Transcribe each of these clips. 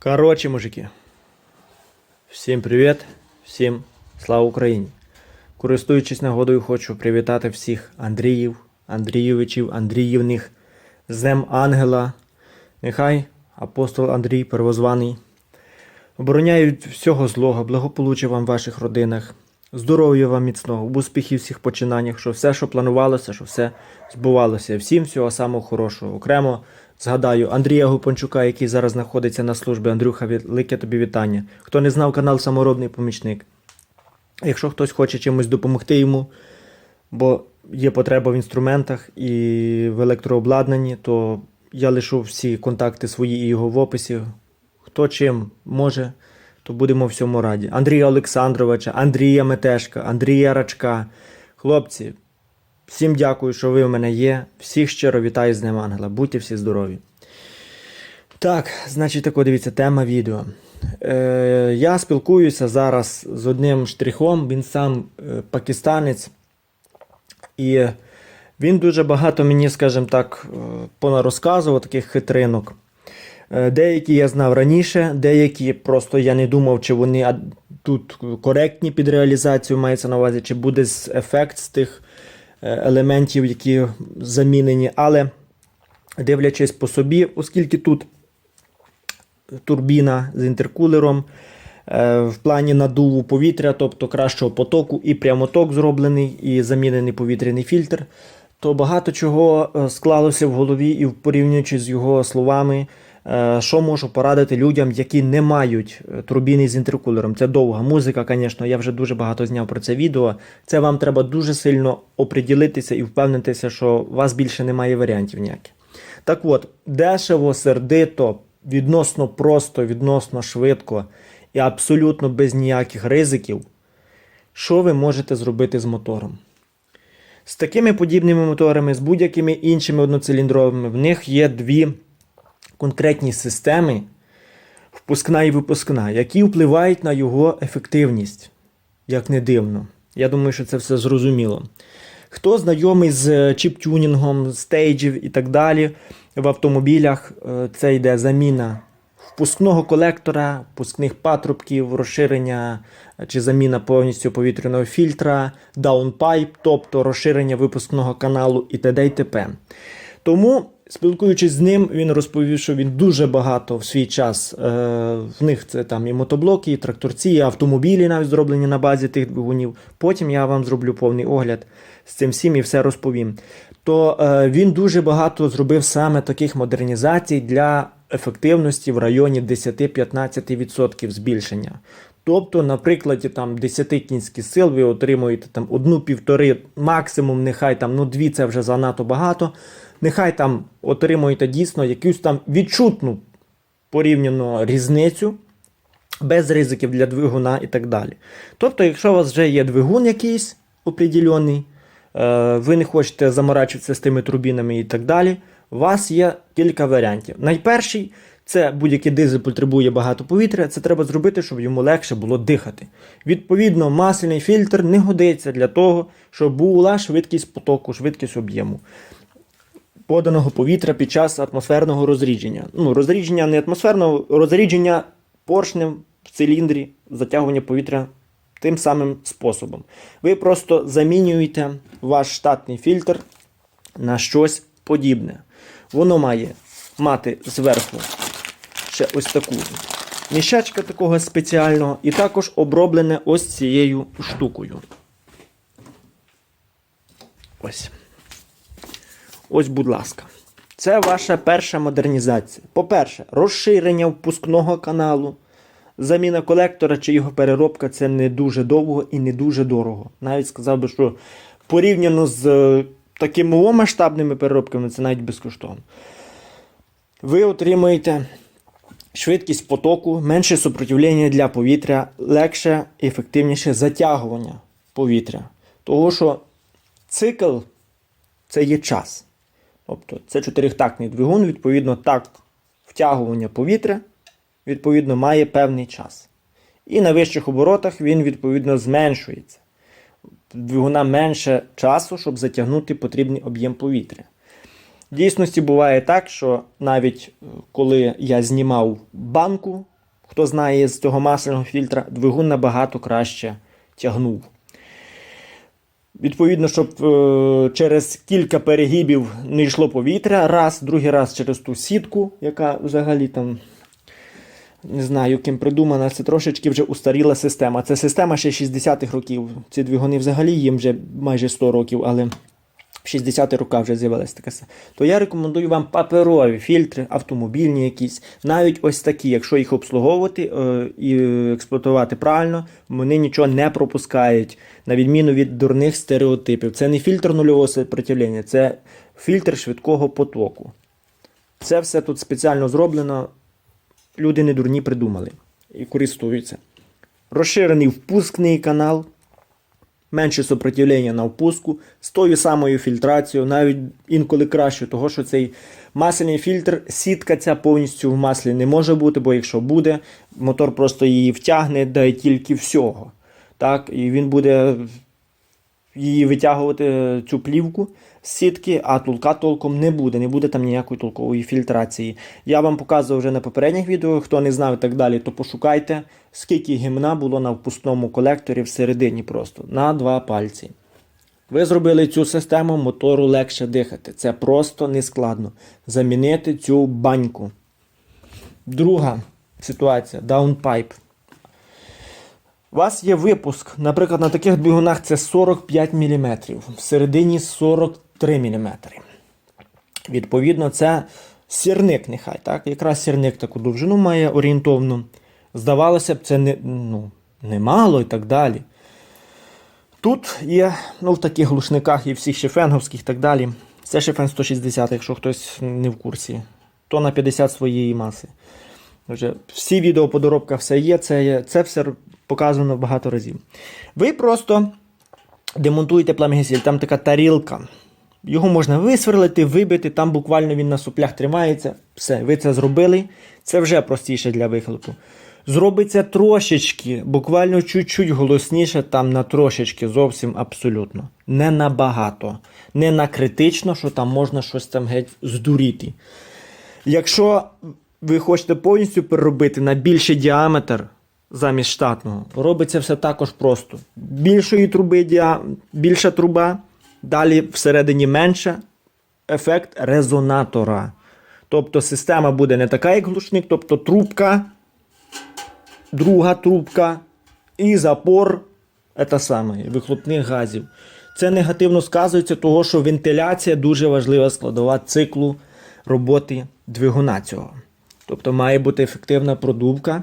Короче, мужики. Всім привіт, всім слава Україні. Користуючись нагодою, хочу привітати всіх Андріїв, Андрійовичів, Андріївних з Днем Ангела. Нехай апостол Андрій Первозваний обороняє від всього злого, благополуччя вам в ваших родинах, здоров'я вам міцного, успіхів всіх починаннях, що все, що планувалося, що все збувалося. Всім всього самого хорошого. Окремо згадаю Андрія Гупанчука, який зараз знаходиться на службі. Андрюха, велике тобі вітання. Хто не знав канал Саморобний помічник. Якщо хтось хоче чимось допомогти йому, бо є потреба в інструментах і в електрообладнанні, то я лишу всі контакти свої і його в описі. Хто чим може, то будемо всьому раді. Андрія Олександровича, Андрія Метешка, Андрія Рачка. Хлопці, всім дякую, що ви в мене є. Всіх щиро вітаю з Днем Ангела. Будьте всі здорові. Так, значить, тако дивіться, тема відео. Е, я спілкуюся зараз з одним штрихом, він сам е, пакистанець. І він дуже багато мені, скажімо так, е, понарозказував таких хитринок. Е, Деякі я знав раніше, деякі просто я не думав, чи вони тут коректні під реалізацію мається на увазі, чи буде ефект з тих елементів, які замінені. Але дивлячись по собі, оскільки тут турбіна з інтеркулером е, в плані надуву повітря, тобто кращого потоку, і прямоток зроблений, і замінений повітряний фільтр, то багато чого е, склалося в голові і порівнюючи з його словами, е, що можу порадити людям, які не мають е, турбіни з інтеркулером. Це довга музика, звісно, я вже дуже багато зняв про це відео. Це вам треба дуже сильно оприділитися і впевнитися, що у вас більше немає варіантів ніяких. Так от, дешево, сердито, відносно просто, відносно швидко і абсолютно без ніяких ризиків, що ви можете зробити з мотором? З такими подібними моторами, з будь-якими іншими одноциліндровими, в них є дві конкретні системи, впускна і випускна, які впливають на його ефективність, як не дивно. Я думаю, що це все зрозуміло. Хто знайомий з чіп-тюнінгом, стейджів і так далі в автомобілях, е, це йде заміна впускного колектора, впускних патрубків, розширення е, чи заміна повністю повітряного фільтра, даунпайп, тобто розширення випускного каналу і т.д. і т.п. Тому, спілкуючись з ним, він розповів, що він дуже багато в свій час. Е, в них це там і мотоблоки, і тракторці, і автомобілі навіть зроблені на базі тих двигунів. Потім я вам зроблю повний огляд з цим всім і все розповім. То е, він дуже багато зробив саме таких модернізацій для ефективності в районі 10-15% збільшення. Тобто, на прикладі там 10 кінських сил ви отримуєте там одну-півтори, максимум, нехай там, ну дві це вже занадто багато. Нехай там отримуєте дійсно якусь там відчутну порівняно різницю без ризиків для двигуна і так далі. Тобто, якщо у вас вже є двигун якийсь определений, е, ви не хочете заморачуватися з тими турбінами і так далі, у вас є кілька варіантів. Найперший це будь-який дизель потребує багато повітря, це треба зробити, щоб йому легше було дихати. Відповідно, масляний фільтр не годиться для того, щоб була швидкість потоку, швидкість об'єму поданого повітря під час атмосферного розрідження. Ну, розрідження не атмосферного, розрідження поршнем в циліндрі, затягування повітря тим самим способом. Ви просто замінюєте ваш штатний фільтр на щось подібне. Воно має мати зверху ще ось таку мішечка такого спеціального, і також оброблене ось цією штукою. Ось. Ось, будь ласка. Це ваша перша модернізація. По-перше, розширення впускного каналу. Заміна колектора чи його переробка це не дуже довго і не дуже дорого. Навіть сказав би, що порівняно з е, такими масштабними переробками це навіть безкоштовно. Ви отримуєте швидкість потоку, менше супротивлення для повітря, легше і ефективніше затягування повітря. Того, що цикл це є час. Тобто це чотирихтактний двигун, відповідно, так втягування повітря відповідно має певний час. І на вищих оборотах він відповідно зменшується. Двигуна менше часу, щоб затягнути потрібний об'єм повітря. В дійсності буває так, що навіть е, коли я знімав банку хто знає з цього масляного фільтра, двигун набагато краще тягнув. Відповідно, щоб е, через кілька перегибів не йшло повітря, раз, другий раз через ту сітку, яка взагалі там не знаю, ким придумана, це трошечки вже устаріла система. Це система ще 60-х років. Ці двигуни взагалі їм вже майже 100 років, але в 60-ті роки вже з'явилася така. То я рекомендую вам паперові фільтри, автомобільні якісь, навіть ось такі, якщо їх обслуговувати е, і експлуатувати правильно, вони нічого не пропускають, на відміну від дурних стереотипів. Це не фільтр нульового сопротивлення, це фільтр швидкого потоку. Це все тут спеціально зроблено люди не дурні придумали і користуються. Розширений впускний канал, менше сопротивлення на впуску, з тою самою фільтрацією, навіть інколи краще, того що цей масляний фільтр, сітка ця повністю в маслі не може бути, бо якщо буде, мотор просто її втягне, да й тільки всього. Так, і він буде її витягувати цю плівку з сітки, а тулка толком не буде, не буде там ніякої толкової фільтрації. Я вам показував вже на попередніх відео, хто не знав і так далі, то пошукайте, скільки гімна було на впускному колекторі всередині просто на два пальці. Ви зробили цю систему, мотору легше дихати. Це просто не складно. Замінити цю баньку. Друга ситуація даунпайп. У вас є випуск, наприклад, на таких двигунах це 45 мм, всередині 43 мм. Відповідно, це сірник нехай. так? Якраз сірник таку довжину має орієнтовну. Здавалося б, це не, ну, немало і так далі. Тут є, ну, в таких глушниках і всіх шефенговських і так далі. Це шефен 160, якщо хтось не в курсі. То на 50 своєї маси. Вже всі відео по все є, це, є, це все показано багато разів. Ви просто демонтуєте пламегасіль, там така тарілка. Його можна висверлити, вибити, там буквально він на суплях тримається. Все, ви це зробили. Це вже простіше для вихлопу. Зробиться трошечки, буквально чуть-чуть голосніше, там на трошечки, зовсім абсолютно. Не набагато. Не на критично, що там можна щось там геть здуріти. Якщо ви хочете повністю переробити на більший діаметр замість штатного, робиться все також просто. Більшої труби діа... більша труба, далі всередині менша ефект резонатора. Тобто система буде не така, як глушник, тобто трубка, друга трубка і запор це саме, вихлопних газів. Це негативно сказується, того, що вентиляція дуже важлива складова циклу роботи двигуна цього. Тобто має бути ефективна продувка,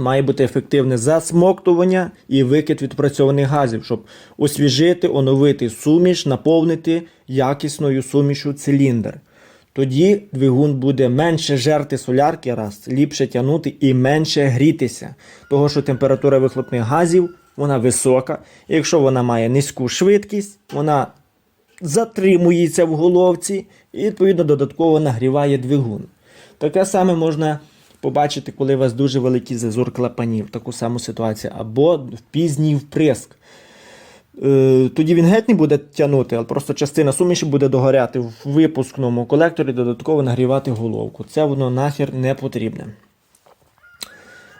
має бути ефективне засмоктування і викид відпрацьованих газів, щоб освіжити, оновити суміш, наповнити якісною сумішу циліндр. Тоді двигун буде менше жерти солярки, раз, ліпше тягнути і менше грітися. Того, що температура вихлопних газів вона висока. Якщо вона має низьку швидкість, вона затримується в головці і, відповідно, додатково нагріває двигун. Таке саме можна побачити, коли у вас дуже великий зазор клапанів, таку саму ситуацію, або в пізній вприск. Е, Тоді він геть не буде тягнути, але просто частина суміші буде догоряти в випускному колекторі, додатково нагрівати головку. Це воно нахер не потрібне.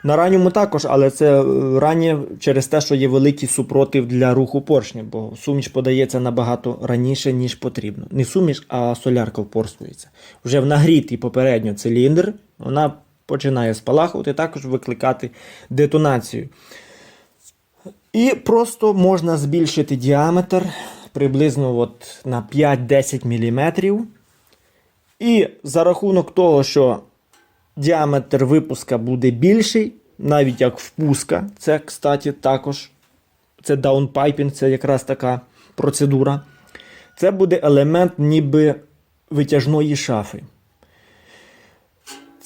На ранньому також, але це е, раннє через те, що є великий супротив для руху поршня, бо суміш подається набагато раніше, ніж потрібно. Не суміш, а солярка впорскується. Вже в нагрітий попередньо циліндр, вона починає спалахувати, також викликати детонацію. І просто можна збільшити діаметр приблизно от на 5-10 мм. І за рахунок того, що діаметр випуска буде більший, навіть як впуска, це, кстати, також це даунпайпінг, це якраз така процедура. Це буде елемент ніби витяжної шафи.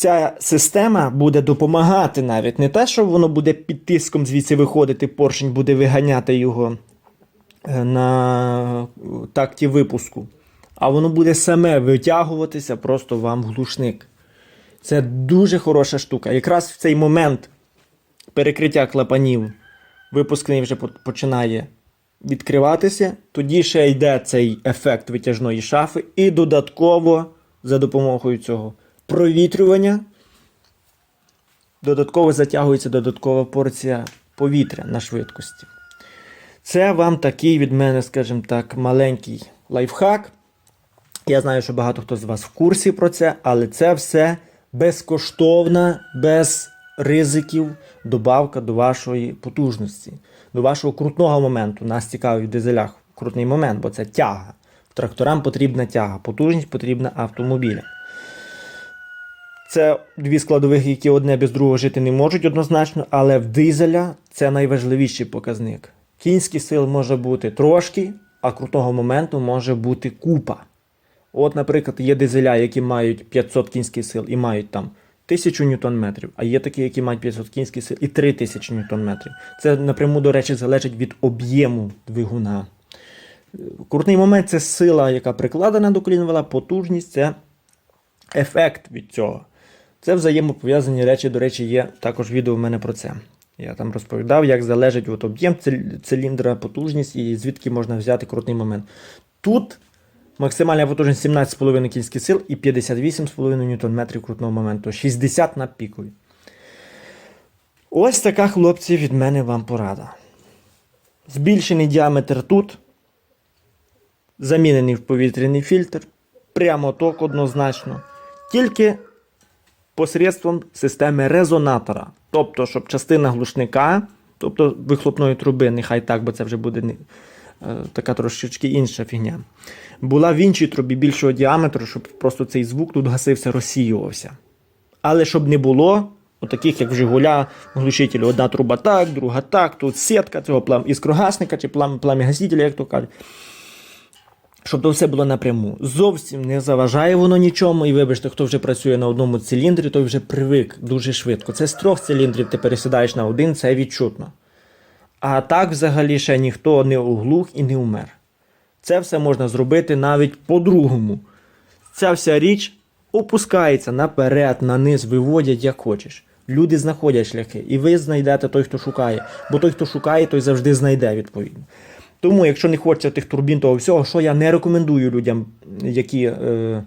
Ця система буде допомагати навіть не те, що воно буде під тиском звідси виходити, поршень буде виганяти його е, на такті випуску, а воно буде саме витягуватися просто вам в глушник. Це дуже хороша штука. Якраз в цей момент перекриття клапанів випускний вже починає відкриватися. Тоді ще йде цей ефект витяжної шафи, і додатково за допомогою цього провітрювання додатково затягується додаткова порція повітря на швидкості. Це вам такий від мене, скажімо так, маленький лайфхак. Я знаю, що багато хто з вас в курсі про це, але це все безкоштовна, без ризиків добавка до вашої потужності, до вашого крутного моменту. Нас цікавить в дизелях крутний момент, бо це тяга. Тракторам потрібна тяга, потужність потрібна автомобілям. Це дві складових, які одне без другого жити не можуть однозначно, але в дизеля це найважливіший показник. Кінських сил може бути трошки, а крутого моменту може бути купа. От, наприклад, є дизеля, які мають 500 кінських сил і мають там 1000 ньютон а є такі, які мають 500 кінських сил і 3000 ньютон-метрів. Це напряму, до речі, залежить від об'єму двигуна. Крутний момент це сила, яка прикладена до колінвела, потужність це ефект від цього. Це взаємопов'язані речі, до речі, є також відео в мене про це. Я там розповідав, як залежить от об'єм цил- циліндра, потужність і звідки можна взяти крутний момент. Тут максимальна потужність 17,5 кінських сил і 58,5 Нм крутного моменту. 60 на пікові. Ось така, хлопці, від мене вам порада. Збільшений діаметр тут. Замінений в повітряний фільтр. Прямо ток однозначно. Тільки посередством системи резонатора. Тобто, щоб частина глушника, тобто вихлопної труби, нехай так, бо це вже буде не, е, така трошечки інша фігня, була в іншій трубі більшого діаметру, щоб просто цей звук тут гасився, розсіювався. Але щоб не було таких, як в Жигуля, глушителі, одна труба так, друга так, тут сітка цього плам іскрогасника чи плам, плам'ягасителя, як то кажуть. Щоб то все було напряму. Зовсім не заважає воно нічому. І вибачте, хто вже працює на одному циліндрі, той вже привик дуже швидко. Це з трьох циліндрів ти пересідаєш на один, це відчутно. А так взагалі ще ніхто не оглух і не умер. Це все можна зробити навіть по-другому. Ця вся річ опускається наперед, на низ, виводять як хочеш. Люди знаходять шляхи, і ви знайдете той, хто шукає. Бо той, хто шукає, той завжди знайде відповідно. Тому, якщо не хочеться тих турбін того всього, що я не рекомендую людям, які е,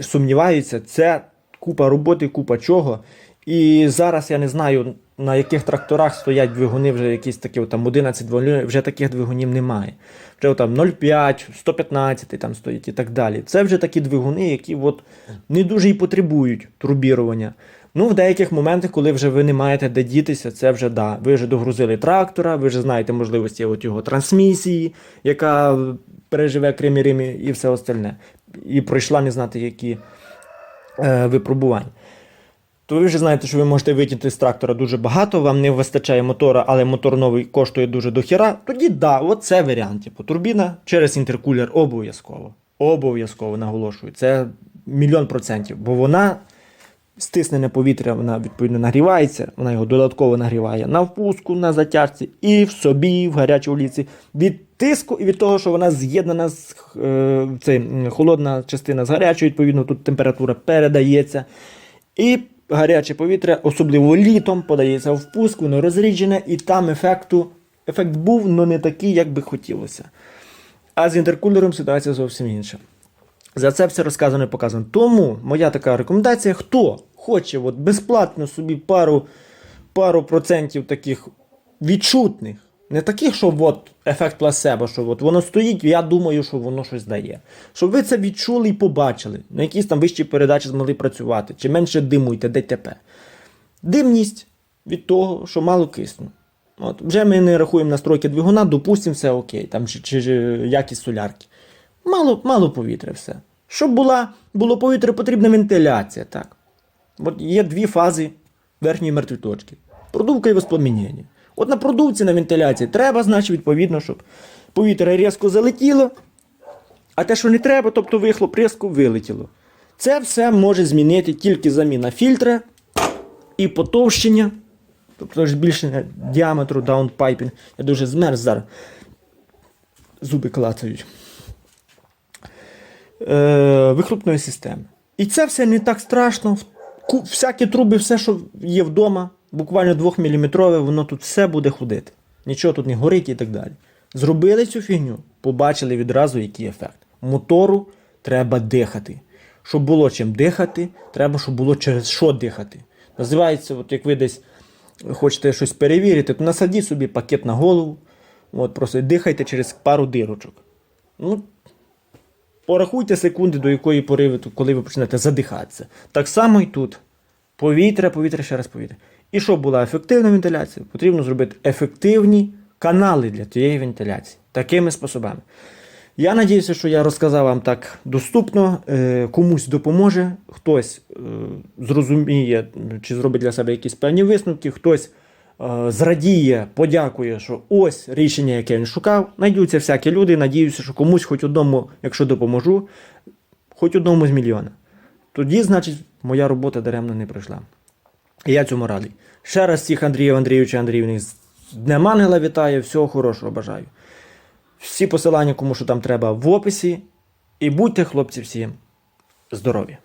сумніваються, це купа роботи, купа чого. І зараз я не знаю, на яких тракторах стоять двигуни, вже якісь такі там 11 двигунів, вже таких двигунів немає. Вже там 0,5, 115 там стоїть і так далі. Це вже такі двигуни, які от не дуже і потребують турбірування. Ну, в деяких моментах, коли вже ви не маєте де дітися, це вже да. Ви вже догрузили трактора, ви вже знаєте можливості от його трансмісії, яка переживе Крим і Рим і- і все остальне. І пройшла не знати, які е, випробування. То ви вже знаєте, що ви можете витягти з трактора дуже багато, вам не вистачає мотора, але мотор новий коштує дуже дохіра. Тоді да, от це варіант. Типу, турбіна через інтеркулер обов'язково. Обов'язково наголошую. Це мільйон процентів, бо вона стиснене повітря, вона відповідно нагрівається, вона його додатково нагріває на впуску, на затяжці і в собі, в гарячому ліці. Від тиску і від того, що вона з'єднана з е, це, холодна частина з гарячою, відповідно, тут температура передається. І гаряче повітря, особливо літом, подається в впуск, воно розріджене, і там ефекту, ефект був, але не такий, як би хотілося. А з інтеркулером ситуація зовсім інша. За це все розказано і показано. Тому моя така рекомендація: хто хоче от безплатно собі пару, пару процентів таких відчутних, не таких, що от ефект плацебо, що от воно стоїть, я думаю, що воно щось дає. Щоб ви це відчули і побачили, на якісь там вищі передачі змогли працювати, чи менше димуйте, ДТП. Димність від того, що мало кисню. От, вже ми не рахуємо настройки двигуна, допустимо, все окей, там, чи, чи, чи якість солярки. Мало, мало повітря все. Щоб була, було повітря, потрібна вентиляція. Так. От є дві фази верхньої мертвої точки. Продувка і воспламінення. От на продувці на вентиляції треба, значить, відповідно, щоб повітря різко залетіло, а те, що не треба, тобто вихлоп різко вилетіло. Це все може змінити тільки заміна фільтра і потовщення, тобто збільшення діаметру даунпайпінг. Я дуже змерз зараз. Зуби клацають е, вихлопної системи. І це все не так страшно. Всякі труби, все, що є вдома, буквально 2 мм, воно тут все буде ходити. Нічого тут не горить і так далі. Зробили цю фігню, побачили відразу, який ефект. Мотору треба дихати. Щоб було чим дихати, треба, щоб було через що дихати. Називається, от як ви десь хочете щось перевірити, то насадіть собі пакет на голову, от, просто дихайте через пару дирочок. Ну, порахуйте секунди, до якої пори, ви, коли ви почнете задихатися. Так само і тут. Повітря, повітря, ще раз повітря. І щоб була ефективна вентиляція, потрібно зробити ефективні канали для тієї вентиляції. Такими способами. Я надіюся, що я розказав вам так доступно, е, комусь допоможе, хтось е, зрозуміє чи зробить для себе якісь певні висновки, хтось зрадіє, подякує, що ось рішення, яке він шукав. Найдуться всякі люди. Надіюся, що комусь, хоч одному, якщо допоможу, хоч одному з мільйона. Тоді, значить, моя робота даремно не пройшла. І я цьому радий. Ще раз всіх Андріїв Андрійовича Андріївних з Днем Ангела вітаю, всього хорошого бажаю. Всі посилання, кому що там треба, в описі. І будьте, хлопці, всі здорові!